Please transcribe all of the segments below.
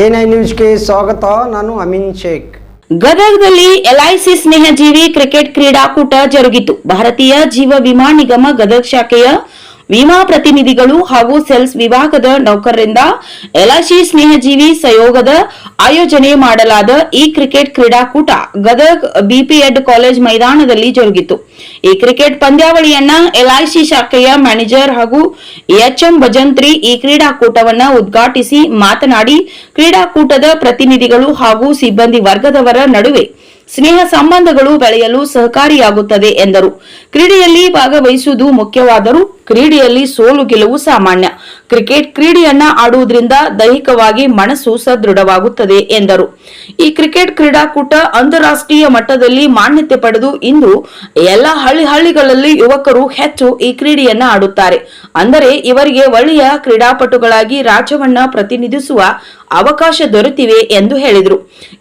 N I ನ್ಯೂಸ್ಗೆ ಸ್ವಾಗತ, ನಾನು ಅಮಿನ್ ಶೇಖ್. ಗದಗದಲ್ಲಿ ಎಲ್ಐಸಿ ಸ್ನೇಹಜೀವಿ ಕ್ರಿಕೆಟ್ ಕ್ರೀಡಾಕೂಟ ಜರುಗಿತು. ಭಾರತೀಯ ಜೀವ ವಿಮಾ ನಿಗಮ ಗದಗ ಶಾಖೆಯ ವಿಮಾ ಪ್ರತಿನಿಧಿಗಳು ಹಾಗೂ ಸೆಲ್ಸ್ ವಿಭಾಗದ ನೌಕರರಿಂದ ಎಲ್ಐಸಿ ಸ್ನೇಹಜೀವಿ ಸಹಯೋಗದ ಆಯೋಜನೆ ಮಾಡಲಾದ ಈ ಕ್ರಿಕೆಟ್ ಕ್ರೀಡಾಕೂಟ ಗದಗ್ ಬಿಪಿಎಡ್ ಕಾಲೇಜ್ ಮೈದಾನದಲ್ಲಿ ಜರುಗಿತು. ಈ ಕ್ರಿಕೆಟ್ ಪಂದ್ಯಾವಳಿಯನ್ನ ಎಲ್ಐಸಿ ಶಾಖೆಯ ಮ್ಯಾನೇಜರ್ ಹಾಗೂ ಎಚ್ಎಂ ಭಜಂತ್ರಿ ಈ ಕ್ರೀಡಾಕೂಟವನ್ನ ಉದ್ಘಾಟಿಸಿ ಮಾತನಾಡಿ ಕ್ರೀಡಾಕೂಟದ ಪ್ರತಿನಿಧಿಗಳು ಹಾಗೂ ಸಿಬ್ಬಂದಿ ವರ್ಗದವರ ನಡುವೆ ಸ್ನೇಹ ಸಂಬಂಧಗಳು ಬೆಳೆಯಲು ಸಹಕಾರಿಯಾಗುತ್ತದೆ ಎಂದರು. ಕ್ರೀಡೆಯಲ್ಲಿ ಭಾಗವಹಿಸುವುದು ಮುಖ್ಯವಾದರೂ ಕ್ರೀಡೆಯಲ್ಲಿ ಸೋಲು ಗೆಲುವು ಸಾಮಾನ್ಯ. ಕ್ರಿಕೆಟ್ ಕ್ರೀಡೆಯನ್ನ ಆಡುವುದರಿಂದ ದೈಹಿಕವಾಗಿ ಮನಸ್ಸು ಸದೃಢವಾಗುತ್ತದೆ ಎಂದರು. ಈ ಕ್ರಿಕೆಟ್ ಕ್ರೀಡಾಕೂಟ ಅಂತಾರಾಷ್ಟ್ರೀಯ ಮಟ್ಟದಲ್ಲಿ ಮಾನ್ಯತೆ ಪಡೆದು ಇಂದು ಎಲ್ಲ ಹಳ್ಳಿ ಹಳ್ಳಿಗಳಲ್ಲಿ ಯುವಕರು ಹೆಚ್ಚು ಈ ಕ್ರೀಡೆಯನ್ನ ಆಡುತ್ತಾರೆ. ಅಂದರೆ ಇವರಿಗೆ ಒಳ್ಳೆಯ ಕ್ರೀಡಾಪಟುಗಳಾಗಿ ರಾಜ್ಯವನ್ನ ಪ್ರತಿನಿಧಿಸುವ ಅವಕಾಶ ದೊರೆತಿವೆ ಎಂದು ಹೇಳಿದರು.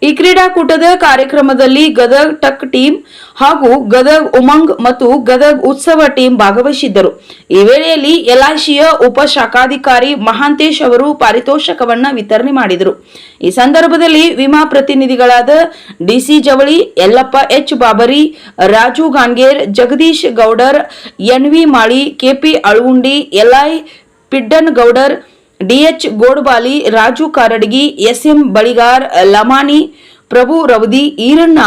ಈ ಕ್ರೀಡಾಕೂಟದ ಕಾರ್ಯಕ್ರಮದಲ್ಲಿ ಗದಗ್ ಟಕ್ ಟೀಮ್ ಹಾಗೂ ಗದಗ್ ಉಮಂಗ್ ಮತ್ತು ಗದಗ್ ಉತ್ಸವ ಟೀಮ್ ಭಾಗವಹಿಸಿದ್ದರು. ಈ ವೇಳೆಯಲ್ಲಿ ಎಲ್ಐಸಿಯ ಉಪ ಶಾಖಾಧಿಕಾರಿ ಮಹಾಂತೇಶ್ ಅವರು ಪಾರಿತೋಷಕವನ್ನ ವಿತರಣೆ ಮಾಡಿದರು. ಈ ಸಂದರ್ಭದಲ್ಲಿ ವಿಮಾ ಪ್ರತಿನಿಧಿಗಳಾದ DC Javali, Yallappa H Babari, Raju Ganger, Jagadish Goudar NV Mali KP Alundi, LI Piddan Goudar DH Godbali, Raju Karadagi, SM Baligar Lamani Prabhu Ravadi, Iranna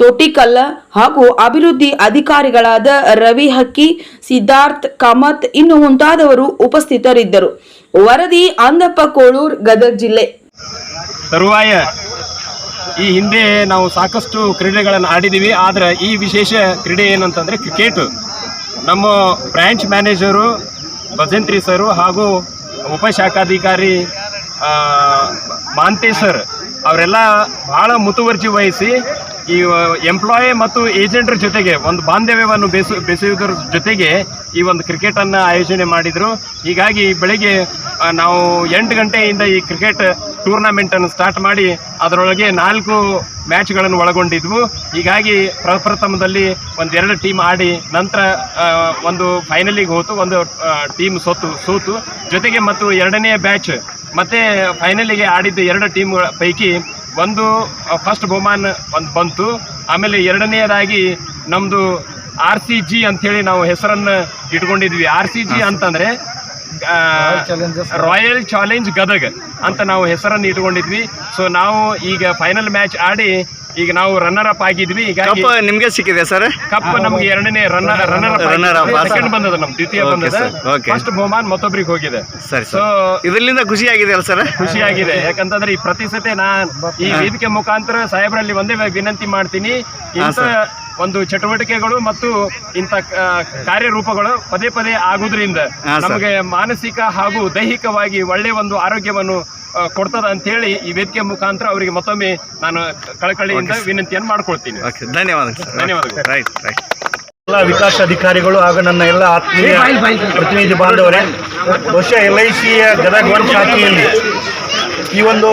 Totikalla ಹಾಗೂ ಅಭಿವೃದ್ಧಿ ಅಧಿಕಾರಿಗಳಾದ ರವಿ ಹಕ್ಕಿ, ಸಿದ್ಧಾರ್ಥ್, ಕಾಮತ್ ಇನ್ನು ಮುಂತಾದವರು ಉಪಸ್ಥಿತರಿದ್ದರು. ವರದಿ ಅಂದಪ್ಪ ಕೋಳೂರ್, ಗದಗ ಜಿಲ್ಲೆ. ತರುವಾಯ ಈ ಹಿಂದೆ ನಾವು ಸಾಕಷ್ಟು ಕ್ರೀಡೆಗಳನ್ನು ಆಡಿದ್ದೀವಿ, ಆದರೆ ಈ ವಿಶೇಷ ಕ್ರೀಡೆ ಏನಂತಂದರೆ ಕ್ರಿಕೆಟ್. ನಮ್ಮ ಬ್ರ್ಯಾಂಚ್ ಮ್ಯಾನೇಜರು ಭಜಂತ್ರಿ ಸರು ಹಾಗೂ ಉಪಶಾಖಾಧಿಕಾರಿ ಮಾಂತೇಶ್ವರ್ ಅವರೆಲ್ಲ ಭಾಳ ಮುತುವರ್ಜಿ ವಹಿಸಿ ಈ ಎಂಪ್ಲಾಯ್ ಮತ್ತು ಏಜೆಂಟ್ರ ಜೊತೆಗೆ ಒಂದು ಬಾಂಧವ್ಯವನ್ನು ಬೆಸು, ಬೆಸೆಯುವುದರ ಜೊತೆಗೆ ಈ ಒಂದು ಕ್ರಿಕೆಟನ್ನು ಆಯೋಜನೆ ಮಾಡಿದರು. ಹೀಗಾಗಿ ಬೆಳಗ್ಗೆ ನಾವು ಎಂಟು ಗಂಟೆಯಿಂದ ಈ ಕ್ರಿಕೆಟ್ ಟೂರ್ನಮೆಂಟನ್ನು ಸ್ಟಾರ್ಟ್ ಮಾಡಿ ಅದರೊಳಗೆ ನಾಲ್ಕು ಮ್ಯಾಚ್ಗಳನ್ನು ಒಳಗೊಂಡಿದ್ವು. ಹೀಗಾಗಿ ಪ್ರಪ್ರಥಮದಲ್ಲಿ ಒಂದೆರಡು ಟೀಮ್ ಆಡಿ ನಂತರ ಒಂದು ಫೈನಲಿಗೆ ಹೋತು ಒಂದು ಟೀಮ್ ಸೋತು ಸೋತು. ಜೊತೆಗೆ ಮತ್ತು ಎರಡನೇ ಬ್ಯಾಚ್ ಮತ್ತೆ ಫೈನಲಿಗೆ ಆಡಿದ್ದ ಎರಡು ಟೀಮ್ಗಳ ಪೈಕಿ ಒಂದು ಫಸ್ಟ್ ಬಹುಮಾನ ಒಂದು ಬಂತು. ಆಮೇಲೆ ಎರಡನೆಯದಾಗಿ ನಮ್ಮದು ಆರ್ ಸಿ ಜಿ ಅಂಥೇಳಿ ನಾವು ಹೆಸರನ್ನು ಇಟ್ಕೊಂಡಿದ್ವಿ. ಆರ್ ಸಿ ಜಿ ಅಂತಂದರೆ ರಾಯಲ್ ಚಾಲೆಂಜ್ ಗದಗ ಅಂತ ನಾವು ಹೆಸರನ್ನು ಇಟ್ಕೊಂಡಿದ್ವಿ ಸೊ ನಾವು ಈಗ ಫೈನಲ್ ಮ್ಯಾಚ್ ಆಡಿ ಈಗ ನಾವು ರನ್ನರ್ ಅಪ್ ಆಗಿದ್ವಿ. ಈಗ ಕಪ್ ನಿಮ್ಗೆ ಸಿಕ್ಕಿದೆ ಸರ್? ಕಪ್ ನಮ್ಗೆ ಎರಡನೇ ರನ್ನರ್ ರನ್ನರ್ ಅಪ್. ಸೆಕೆಂಡ್ ಬಂದದ ನಮ್ ದ್ವಿತೀಯ ಬಂದದ. ಫಸ್ಟ್ ಬಹುಮಾನ ಮತ್ತೊಬ್ರಿಗೆ ಹೋಗಿದೆ. ಸರಿ ಸೊ ಸರ್ ಇದರಿಂದ ಖುಷಿ ಆಗಿದೆ ಅಲ್ಲ ಸರ್? ಖುಷಿಯಾಗಿದೆ. ಯಾಕಂತಂದ್ರೆ ಈ ಪ್ರತಿ ಸತಿ ನಾನ್ ಈ ವೇದಿಕೆ ಮುಖಾಂತರ ಸಾಹೇಬ್ರಲ್ಲಿ ಒಂದೇ ವಿನಂತಿ ಮಾಡ್ತೀನಿ. ಇಂಥ. ಒಂದು ಚಟುವಟಿಕೆಗಳು ಮತ್ತು ಇಂಥ ಕಾರ್ಯರೂಪಗಳು ಪದೇ ಪದೇ ಆಗುದರಿಂದ ನಮಗೆ ಮಾನಸಿಕ ಹಾಗೂ ದೈಹಿಕವಾಗಿ ಒಳ್ಳೆಯ ಒಂದು ಆರೋಗ್ಯವನ್ನು ಕೊಡ್ತದ ಅಂತ ಹೇಳಿ ಈ ವೇದಿಕೆ ಮುಖಾಂತರ ಅವರಿಗೆ ಮತ್ತೊಮ್ಮೆ ನಾನು ಕಳಕಳಿಯಿಂದ ವಿನಂತಿಯನ್ನು ಮಾಡ್ಕೊಳ್ತೀನಿ. ಓಕೆ ಧನ್ಯವಾದಗಳು ಧನ್ಯವಾದಗಳು. ರೈಟ್ ರೈಟ್ ಎಲ್ಲ ವಿಕಾಸ ಅಧಿಕಾರಿಗಳು ಹಾಗೂ ನನ್ನ ಎಲ್ಲ ಆತ್ಮೀಯ ಪ್ರತಿನಿಧಿ ಬಾಂಧವರೇ ಬಹುಶಃ ಎಲ್ ಐ ಸಿಯ ಗದಗ ಒನ್ ಶಾಖೆಯಲ್ಲಿ ಈ ಒಂದು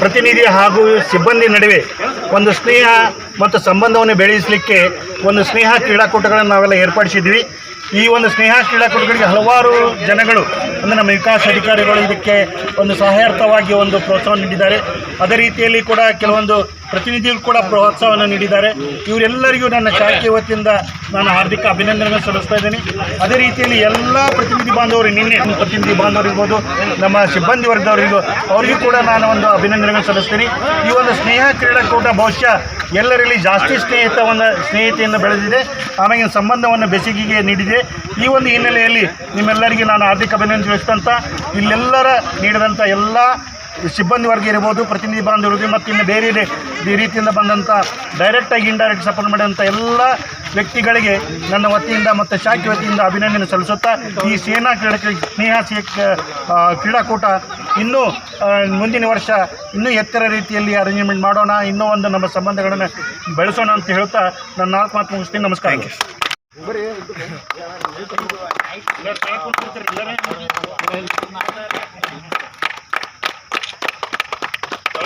ಪ್ರತಿನಿಧಿ ಹಾಗೂ ಸಿಬ್ಬಂದಿ ನಡುವೆ ಒಂದು ಸ್ನೇಹ ಮತ್ತು ಸಂಬಂಧವನ್ನು ಬೆಳೆಸಲಿಕ್ಕೆ ಒಂದು ಸ್ನೇಹ ಕ್ರೀಡಾಕೂಟಗಳನ್ನು ನಾವೆಲ್ಲ ಏರ್ಪಡಿಸಿದ್ವಿ ಈ ಒಂದು ಸ್ನೇಹ ಕ್ರೀಡಾಕೂಟಗಳಿಗೆ ಹಲವಾರು ಜನಗಳು, ಅಂದರೆ ನಮ್ಮ ವಿಕಾಸ ಅಧಿಕಾರಿಗಳು ಇದಕ್ಕೆ ಒಂದು ಸಹಾಯಾರ್ಥವಾಗಿ ಒಂದು ಪ್ರೋತ್ಸಾಹ ನೀಡಿದ್ದಾರೆ. ಅದೇ ರೀತಿಯಲ್ಲಿ ಕೂಡ ಕೆಲವೊಂದು ಪ್ರತಿನಿಧಿಗಳು ಕೂಡ ಪ್ರೋತ್ಸಾಹವನ್ನು ನೀಡಿದ್ದಾರೆ. ಇವರೆಲ್ಲರಿಗೂ ನನ್ನ ಶಾಖೆಯ ವತಿಯಿಂದ ನಾನು ಹಾರ್ದಿಕ ಅಭಿನಂದನೆಗಳನ್ನು ಸಲ್ಲಿಸ್ತಾ ಇದ್ದೀನಿ. ಅದೇ ರೀತಿಯಲ್ಲಿ ಎಲ್ಲ ಪ್ರತಿನಿಧಿ ಬಾಂಧವರು, ನಿನ್ನೆ ಪ್ರತಿನಿಧಿ ಬಾಂಧವರಿರ್ಬೋದು ನಮ್ಮ ಸಿಬ್ಬಂದಿ ವರ್ಗದವರಿಗೂ ಅವರಿಗೂ ಕೂಡ ನಾನು ಒಂದು ಅಭಿನಂದನೆಗಳನ್ನು ಸಲ್ಲಿಸ್ತೀನಿ. ಈ ಒಂದು ಸ್ನೇಹ ಕ್ರೀಡಾಕೂಟ ಬಹುಶಃ ಎಲ್ಲರಲ್ಲಿ ಜಾಸ್ತಿ ಸ್ನೇಹಿತವನ್ನು ಸ್ನೇಹಿತೆಯನ್ನು ಬೆಳೆದಿದೆ. ಆಮೇಲೆ ಸಂಬಂಧವನ್ನು ಬೆಸಿಗೆಗೆ ನೀಡಿದೆ. ಈ ಒಂದು ಹಿನ್ನೆಲೆಯಲ್ಲಿ ನಿಮ್ಮೆಲ್ಲರಿಗೆ ನಾನು ಹಾರ್ದಿಕ ಅಭಿನಂದನೆ ತಿಳಿಸ್ತಂತ, ಇಲ್ಲೆಲ್ಲರ ನೀಡಿದಂಥ ಎಲ್ಲ ಸಿಬ್ಬಂದಿ ವರ್ಗ ಇರ್ಬೋದು ಪ್ರತಿನಿಧಿ ಬಾಂಧವರಿಗೆ ಮತ್ತು ಇನ್ನು ಬೇರೆ ರೀತಿಯಿಂದ ಬಂದಂಥ ಡೈರೆಕ್ಟಾಗಿ ಇಂಡೈರೆಕ್ಟ್ ಸಪೋರ್ಟ್ ಮಾಡಿದಂಥ ಎಲ್ಲ ವ್ಯಕ್ತಿಗಳಿಗೆ ನನ್ನ ವತಿಯಿಂದ ಮತ್ತು ಶಾಖೆ ವತಿಯಿಂದ ಅಭಿನಂದನೆ ಸಲ್ಲಿಸುತ್ತಾ ಈ ಸೇನಾ ಕ್ರೀಡಾ ಸ್ನೇಹ ಸೇ ಕ್ರೀಡಾಕೂಟ ಇನ್ನೂ ಮುಂದಿನ ವರ್ಷ ಇನ್ನೂ ಎತ್ತರ ರೀತಿಯಲ್ಲಿ ಅರೇಂಜ್ಮೆಂಟ್ ಮಾಡೋಣ ಇನ್ನೂ ಒಂದು ನಮ್ಮ ಸಂಬಂಧಗಳನ್ನು ಬೆಳೆಸೋಣ ಅಂತ ಹೇಳ್ತಾ ನನ್ನ ನಾಲ್ಕು ಮಾತು ಮುಗಿಸ್ತೀನಿ. ನಮಸ್ಕಾರ.